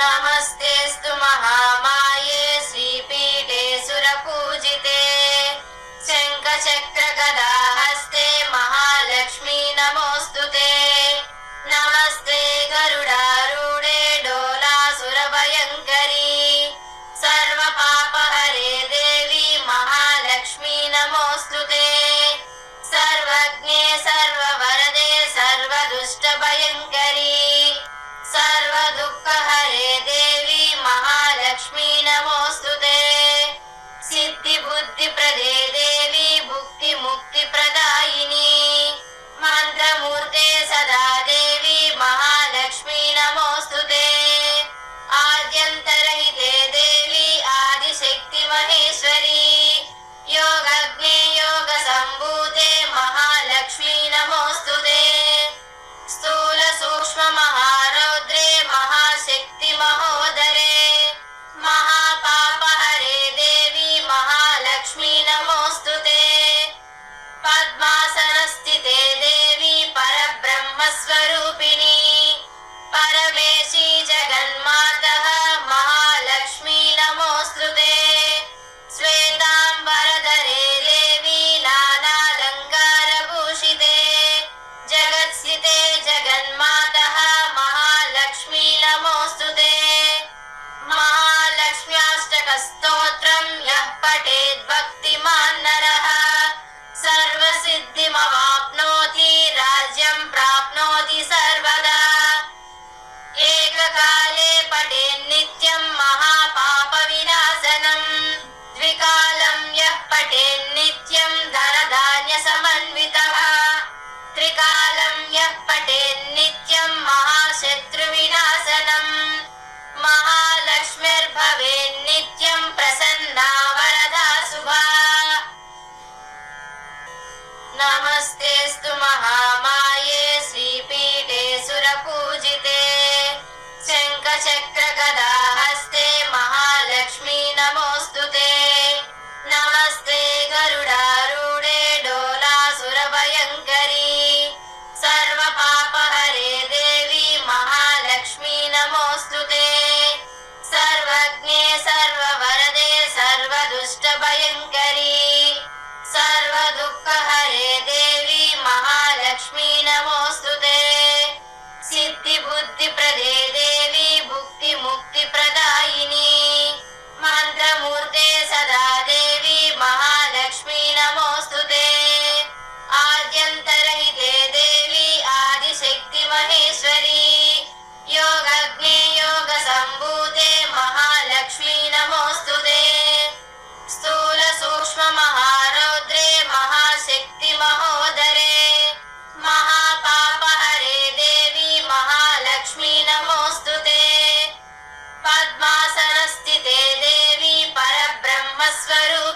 नमस्तेऽस्तु महामाये सर्वसिद्धिमवाप्नोति ಸ್ವರೂಪ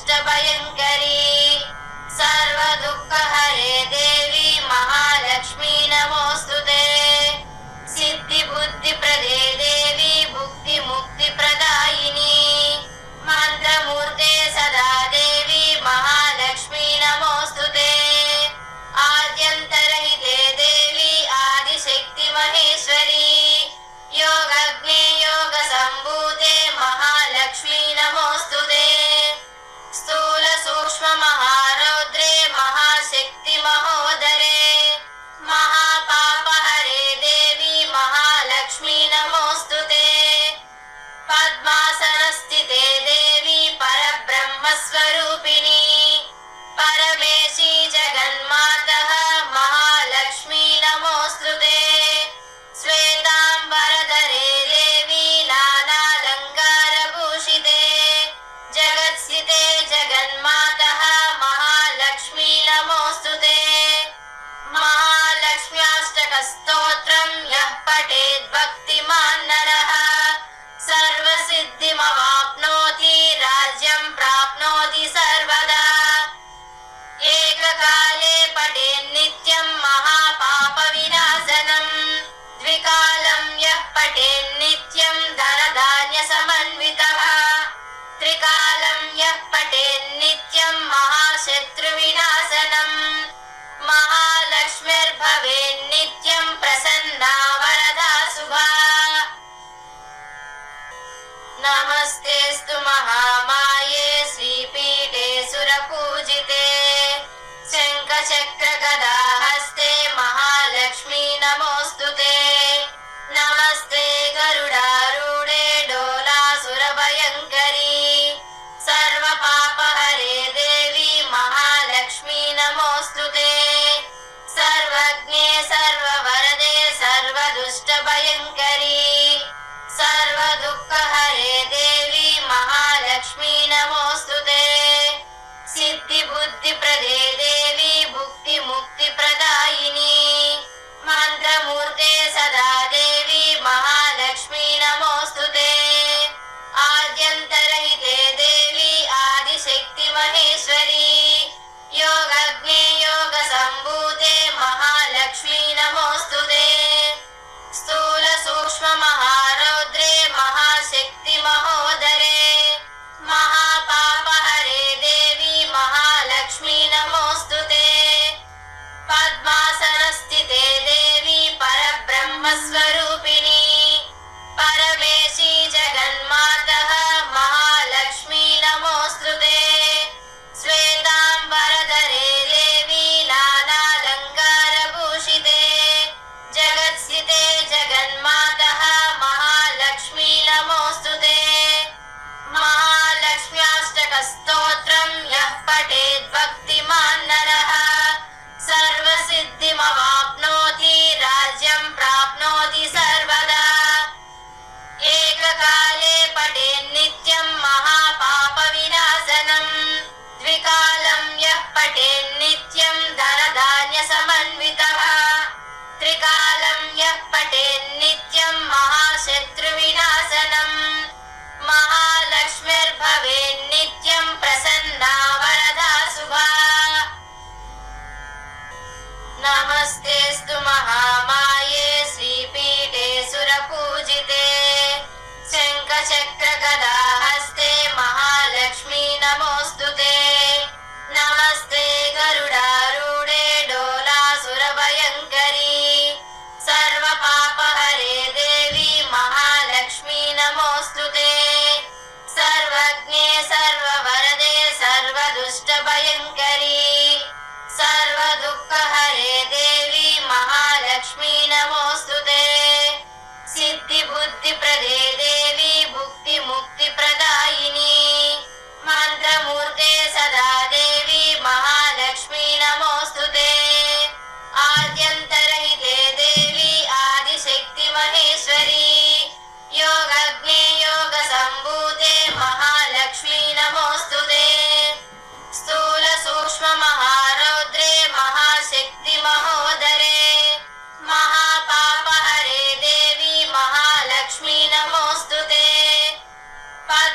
कष्टभयङ्करी सर्वदुःखहरे देवी महालक्ष्मी नमोऽस्तु ते सिद्धिबुद्धिप्रदे देवी भुक्तिमुक्तिप्रदायिनी मन्त्रमूर्ते सदा పరమేశీ జగన్మాత నిత్యం మహా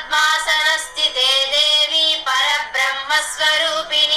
పద్మాసన స్థితే దేవి పరబ్రహ్మస్వరూపిణి.